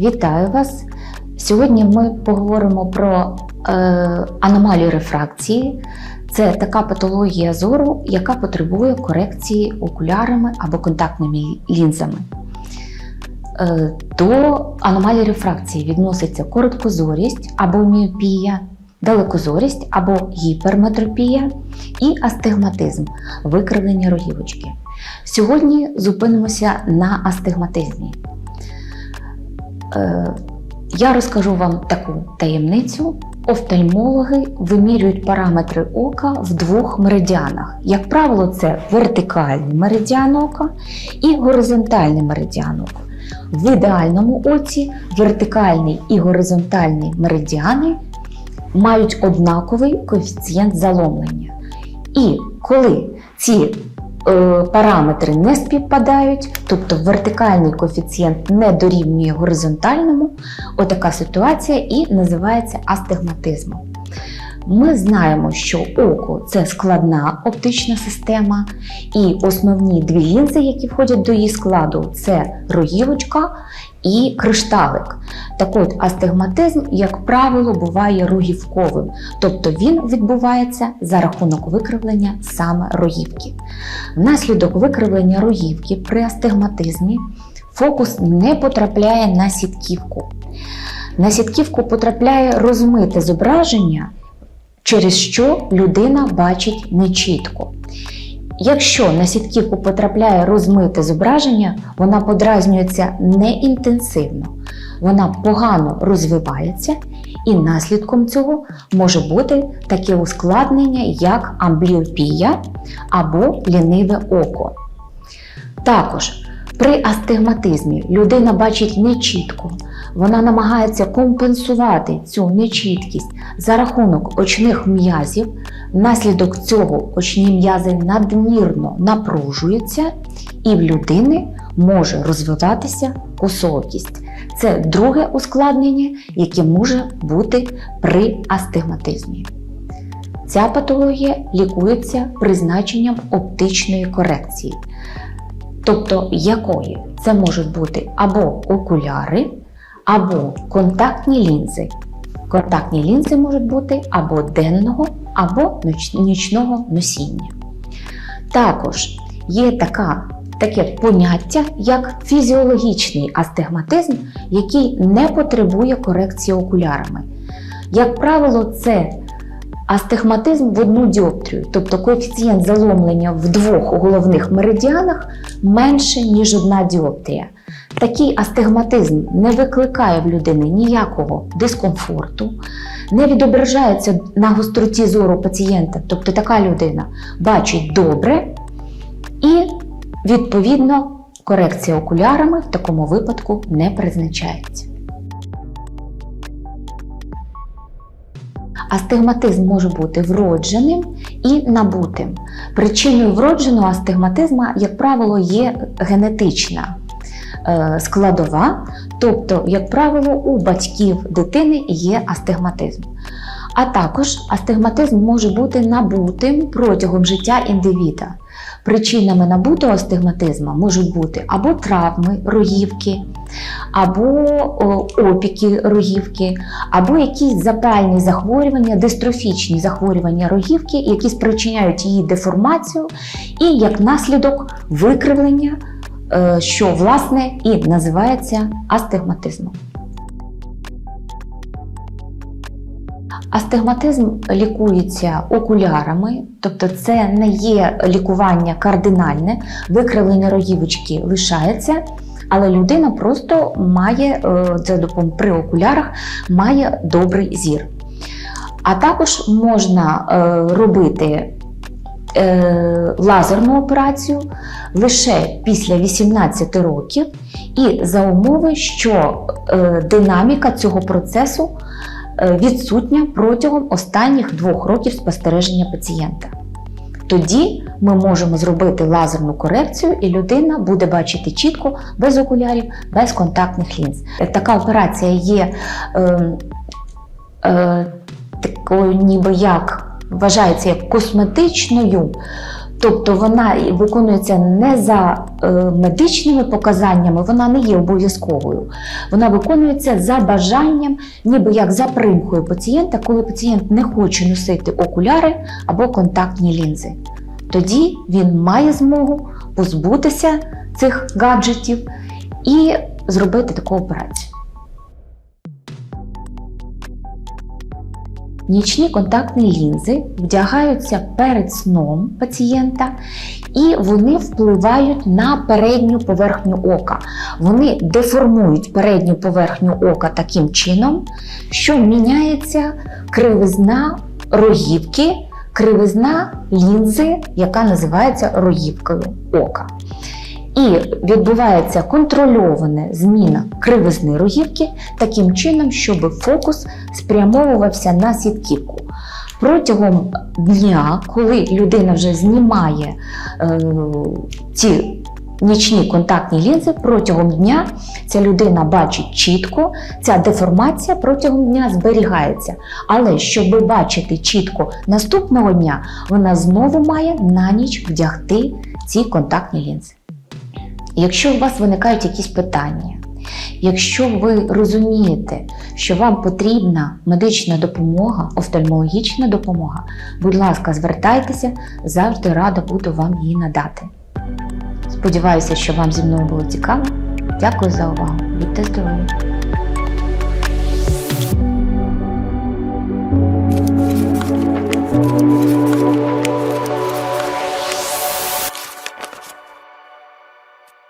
Вітаю вас! Сьогодні ми поговоримо про е, аномалію рефракції. Це така патологія зору, яка потребує корекції окулярами або контактними лінзами. Е, до аномалії рефракції відноситься короткозорість або міопія, далекозорість або гіперметропія і астигматизм викривлення рогівочки. Сьогодні зупинимося на астигматизмі. Е, Я розкажу вам таку таємницю. Офтальмологи вимірюють параметри ока в двох меридіанах. Як правило, це вертикальний меридіан ока і горизонтальний меридіан ока. В ідеальному оці вертикальний і горизонтальний меридіани мають однаковий коефіцієнт заломлення. І коли ці параметри не співпадають, тобто вертикальний коефіцієнт не дорівнює горизонтальному, отака ситуація і називається астигматизмом. Ми знаємо, що око це складна оптична система, і основні дві лінзи, які входять до її складу, це рогівочка і кришталик. Так от, астигматизм, як правило, буває рогівковим, тобто він відбувається за рахунок викривлення саме рогівки. Внаслідок викривлення рогівки при астигматизмі фокус не потрапляє на сітківку. На сітківку потрапляє розмите зображення, через що людина бачить нечітко. Якщо на сітківку потрапляє розмите зображення, вона подразнюється неінтенсивно, вона погано розвивається, і наслідком цього може бути таке ускладнення, як амбліопія або ліниве око. Також при астигматизмі людина бачить нечітко, вона намагається компенсувати цю нечіткість за рахунок очних м'язів. Внаслідок цього очні м'язи надмірно напружуються, і в людини може розвиватися косоокість. Це друге ускладнення, яке може бути при астигматизмі. Ця патологія лікується призначенням оптичної корекції. Тобто якої? Це можуть бути або окуляри, або контактні лінзи. Контактні лінзи можуть бути або денного, або нічного носіння. Також є така, таке поняття, як фізіологічний астигматизм, який не потребує корекції окулярами. Як правило, це астигматизм в одну діоптрію, тобто коефіцієнт заломлення в двох головних меридіанах менше, ніж одна діоптрія. Такий астигматизм не викликає в людини ніякого дискомфорту, не відображається на гостроті зору пацієнта, тобто така людина бачить добре і, відповідно, корекція окулярами в такому випадку не призначається. Астигматизм може бути вродженим і набутим. Причиною вродженого астигматизму, як правило, є генетична складова, тобто, як правило, у батьків дитини є астигматизм. А також астигматизм може бути набутим протягом життя індивіда. Причинами набутого астигматизму можуть бути або травми рогівки, або опіки рогівки, або якісь запальні захворювання, дистрофічні захворювання рогівки, які спричиняють її деформацію, і як наслідок викривлення, е, що власне і називається астигматизмом. Астигматизм лікується окулярами, тобто це не є лікування кардинальне, викривлення рогівочки лишається, але людина просто має е, за допомогою при окулярах має добрий зір. А також можна е, робити е, лазерну операцію лише після 18 років, і за умови, що е, динаміка цього процесу е, відсутня протягом останніх двох років спостереження пацієнта. Тоді ми можемо зробити лазерну корекцію, і людина буде бачити чітко без окулярів, без контактних лінз. Така операція є е, е, такою, ніби як вважається як косметичною, Тобто вона виконується не за е, медичними показаннями, вона не є обов'язковою. Вона виконується за бажанням, ніби як за примкою пацієнта, коли пацієнт не хоче носити окуляри або контактні лінзи. Тоді він має змогу позбутися цих гаджетів і зробити таку операцію. Нічні контактні лінзи вдягаються перед сном пацієнта, і вони впливають на передню поверхню ока. Вони деформують передню поверхню ока таким чином, що міняється кривизна рогівки, кривизна лінзи, яка називається рогівкою ока. І відбувається контрольована зміна кривизни рогівки таким чином, щоб фокус спрямовувався на сітківку. Протягом дня, коли людина вже знімає е, ці нічні контактні лінзи, протягом дня ця людина бачить чітко, ця деформація протягом дня зберігається. Але щоб бачити чітко наступного дня, вона знову має на ніч вдягти ці контактні лінзи. Якщо у вас виникають якісь питання, якщо ви розумієте, що вам потрібна медична допомога, офтальмологічна допомога, будь ласка, звертайтеся, завжди рада буду вам її надати. Сподіваюся, що вам зі мною було цікаво. Дякую за увагу. Будьте здорові!